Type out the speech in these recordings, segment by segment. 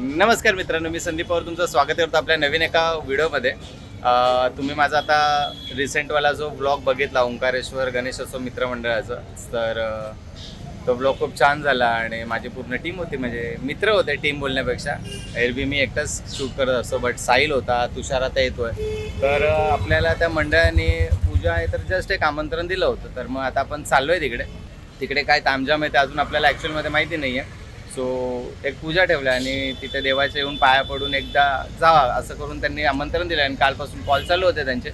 नमस्कार मित्रांनो मी संदीप पवार. तुमचं स्वागत करतो आपल्या नवीन एका व्हिडिओमध्ये. तुम्ही माझा आता रिसेंटवाला जो ब्लॉग बघितला ओंकारेश्वर गणेशोत्सव मित्रमंडळाचा तर तो ब्लॉग खूप छान झाला आणि माझी पूर्ण टीम होती. म्हणजे मित्र होते टीम बोलण्यापेक्षा. एरबी मी एकटाच शूट करत असतो बट साहिल होता तुषार आता येतोय. तर आपल्याला त्या मंडळाने पूजा आहे तर जस्ट एक आमंत्रण दिलं होतं. तर मग आता आपण चाललो आहे तिकडे. तिकडे काय तामजाम आहे ते अजून आपल्याला ॲक्च्युअलमध्ये माहिती नाही आहे सो एक पूजा ठेवल्या आणि तिथे देवाच्या येऊन पाया पडून एकदा जा असं करून त्यांनी आमंत्रण दिलं आणि कालपासून कॉल चालू होते त्यांचे.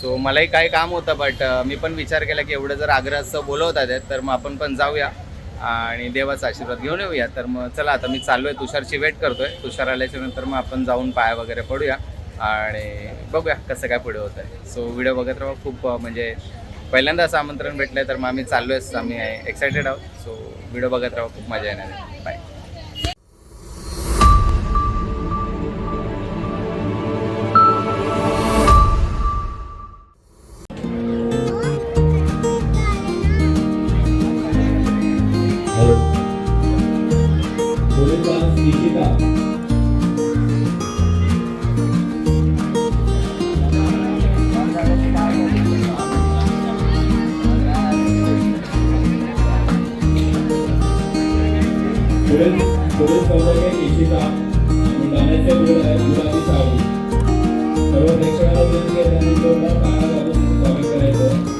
सो मलाही काही काम होतं बट मी पण विचार केला की एवढं जर आग्रहाचं बोलवतात आहेत तर मग आपण पण जाऊया आणि देवाचा आशीर्वाद घेऊन येऊया. तर मग चला आता मी चाललो आहे तुषारची वेट करतोय. तुषार आल्याच्यानंतर मग आपण जाऊन पाया वगैरे पडूया आणि बघूया कसं काय पुढे होत आहे सो व्हिडिओ बघत राहा खूप म्हणजे पहिल्यांदा असं आमंत्रण भेटलं आहे तर मग आम्ही चाललो आहे आम्ही एक्सायटेड आहोत. सो व्हिडिओ बघत राहा खूप मजा येणार आहे. Bye hello. आणि गाण्याचे बोल गुलाबी सर्व विनंती आहे त्यांनी जोरदार स्वागत करायचं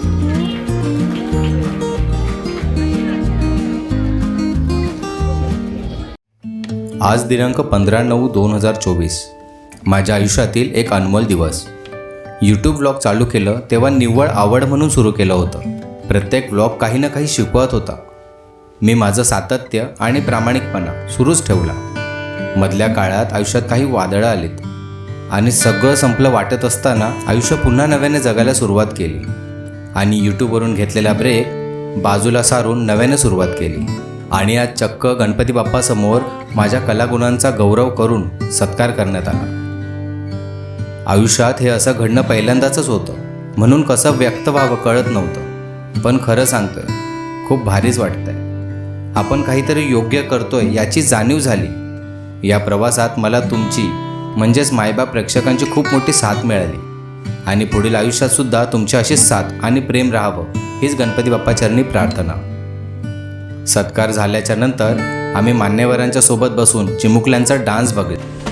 आज दिनांक पंधरा नऊ दोन हजार चोवीस. माझ्या आयुष्यातील एक अनमोल दिवस. यूट्यूब ब्लॉग चालू केलं तेव्हा निव्वळ आवड म्हणून सुरू केलं होतं. प्रत्येक ब्लॉग काही ना काही शिकवत होता. मी माझं सातत्य आणि प्रामाणिकपणा सुरूच ठेवला. मधल्या काळात आयुष्यात काही वादळं आलीत. आणि सगळं संपलं वाटत असताना आयुष्य पुन्हा नव्याने जगायला सुरुवात केली. आणि यूट्यूबवरून घेतलेला ब्रेक बाजूला सारून नव्याने सुरुवात केली. आणि आज चक्क गणपती बाप्पासमोर माझ्या कलागुणांचा गौरव करून सत्कार करण्यात आला. आयुष्यात हे असं घडणं पहिल्यांदाच होतं. म्हणून कसं व्यक्त व्हावं कळत नव्हतं. पण खरं सांगतोय खूप भारीच वाटतंय. आपण काहीतरी योग्य करतोय याची जाणीव झाली. या प्रवासात मला तुमची म्हणजेच मायबाप प्रेक्षकांची खूप मोठी साथ मिळाली. आणि पुढील आयुष्यातसुद्धा तुमची अशीच साथ आणि प्रेम राहावं हीच गणपती बाप्पाचरणी प्रार्थना. सत्कार झाल्याच्यानंतर आम्ही मान्यवरांच्या सोबत बसून चिमुकल्यांचा डान्स बघितला.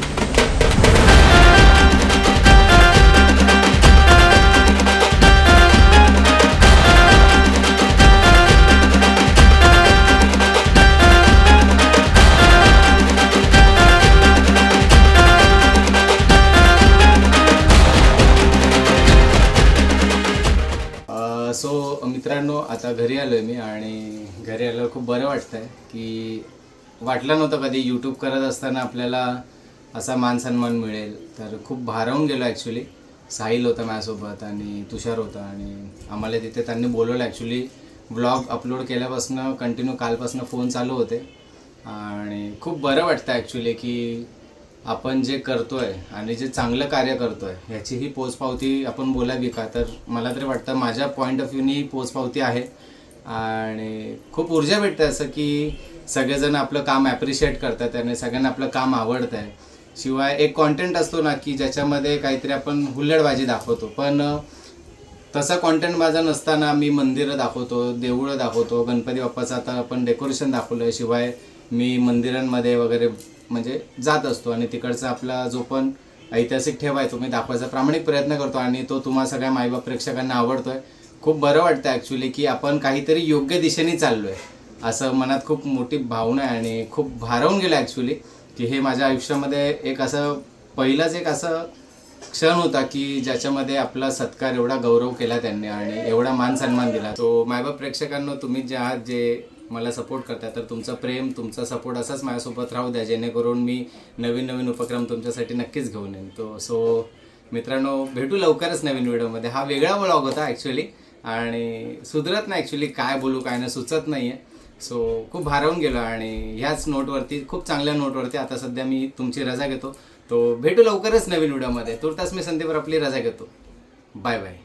सो मित्रांनो आता घरी आलो आहे मी आणि घरी आल्यावर खूप बरं वाटतं आहे की वाटलं नव्हतं कधी. यूट्यूब करत असताना आपल्याला असा मान सन्मान मिळेल. तर खूप भारावून गेलो ॲक्च्युली साहिल होता माझ्यासोबत आणि तुषार होता आणि आम्हाला तिथे त्यांनी बोलवलं. ॲक्च्युली ब्लॉग अपलोड केल्यापासून कंटिन्यू कालपासून फोन चालू होते. आणि खूप बरं वाटतं ॲक्च्युली की आपण जे करतोय आणि जे चांगलं कार्य करतोय ह्याची ही पोचपावती आपण बोलावी का तर मला तरी वाटतं माझ्या पॉईंट ऑफ व्ह्यूनी ही पोचपावती आहे. आणि खूप ऊर्जा भेटते असं की सगळेजण आपलं काम ॲप्रिशिएट करतात आणि सगळ्यांना आपलं काम आवडतं आहे शिवाय एक कॉन्टेंट असतो ना की ज्याच्यामध्ये काहीतरी आपण हुल्लडबाजी दाखवतो. पण तसा कॉन्टेंट माझा नसताना मी मंदिरं दाखवतो देऊळं दाखवतो गणपती बाप्पाचं आता आपण डेकोरेशन दाखवलं आहे शिवाय मी मंदिरांमध्ये वगैरे म्हणजे जात असतो आणि तिकडचा आपला जो पण ऐतिहासिक ठेवायचो आहे मी दाखवायचा प्रामाणिक प्रयत्न करतो आणि तो तुम्हा सगळ्या मायबाप प्रेक्षकांना आवडतोय. खूप बरं वाटतं ॲक्च्युली की आपण काहीतरी योग्य दिशेने चाललो आहे असं मनात खूप मोठी भावना आहे आणि खूप भारावून गेलं ॲक्च्युली की हे माझ्या आयुष्यामध्ये एक असं पहिलाच एक असं क्षण होता की ज्याच्यामध्ये आपला सत्कार एवढा गौरव केला त्यांनी आणि एवढा मान सन्मान दिला. तो मायबाप प्रेक्षकांना तुम्ही जे आहात जे मला सपोर्ट करता तर तुमचं प्रेम तुमचा सपोर्ट असाच माझ्यासोबत राहू द्या जेणेकरून मी नवीन नवीन उपक्रम तुमच्यासाठी नक्कीच घेऊन येईन. तो सो मित्रांनो भेटू लवकरच नवीन व्हिडिओमध्ये. हा वेगळा ब्लॉग होता ॲक्च्युली आणि सुधरत नाही ॲक्च्युली काय बोलू काय नाही सुचत नाही आहे सो खूप भारावून गेलो आणि ह्याच नोटवरती खूप चांगल्या नोटवरती आता सध्या मी तुमची रजा घेतो. तो भेटू लवकरच नवीन व्हिडिओमध्ये. तुर्तास मी संदीपवर आपली रजा घेतो. Bye bye